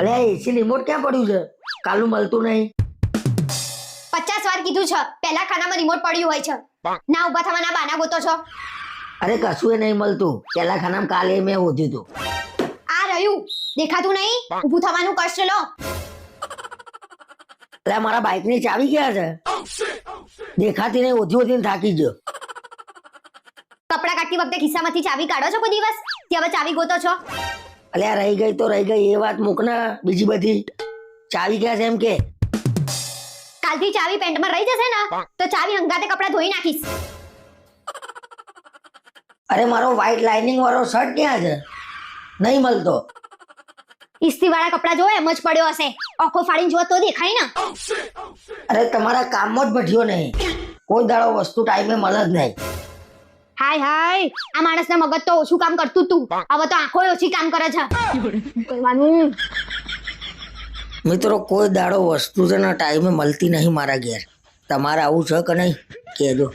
અલે એસી રિમોટ ક્યાં પડ્યું છે? કાલું મળતું નહીં. પચાસ વાર કીધું છે પહેલા ખાનામાં રિમોટ પડ્યું હોય છે. ના ઊભા થવાના બાના ગોતો છો. અરે કશું એ નહીં મળતું. પેલા ખાનામાં કાલે મેં હોધ્યું હતું આ રહ્યું. દેખાતું નહીં? ઊભું થવાનું કષ્ટ લો. અરે મારા બાઇકની ચાવી ક્યાં છે? દેખાતી નહીં ઓછી ઓછી થાકી ગયો. કપડા કાઢતી વખતે ખિસ્સામાંથી ચાવી કાઢો છો કોઈ દિવસ? કે હવે ચાવી ગોતો છો. અલે આ રહી ગઈ તો રહી ગઈ એ વાત મૂકના બીજી બધી. ચાવી ક્યાં છે એમ કે? કાલથી ચાવી પેન્ટમાં રહી જશે ને તો ચાવી હંગાતે કપડા ધોઈ નાખીશ. અરે મારો વ્હાઈટ લાઇનિંગ વાળો શર્ટ ક્યાં છે? નહીં મળતો. ઇસ્ત્રી વાળા કપડા જો એમ જ પડ્યો હશે. ઓખો ફાડીને જો તો દેખાય ને. અરે તમારા કામમાં જ બઠ્યો નહીં. કોઈ દાડો વસ્તુ ટાઈમે મળે જ નહીં. હાય હાય. આ માણસના મગજ તો ઓછું કામ કરતું તું. હવે તો આંખો ઓછી કામ કરે છે. કરવાનું. મિત્રો કોઈ દાડો વસ્તુ છે ને ટાઈમે મળતી નહીં મારા ઘેર. તમારે આવું છે કે નહીં? કહેજો.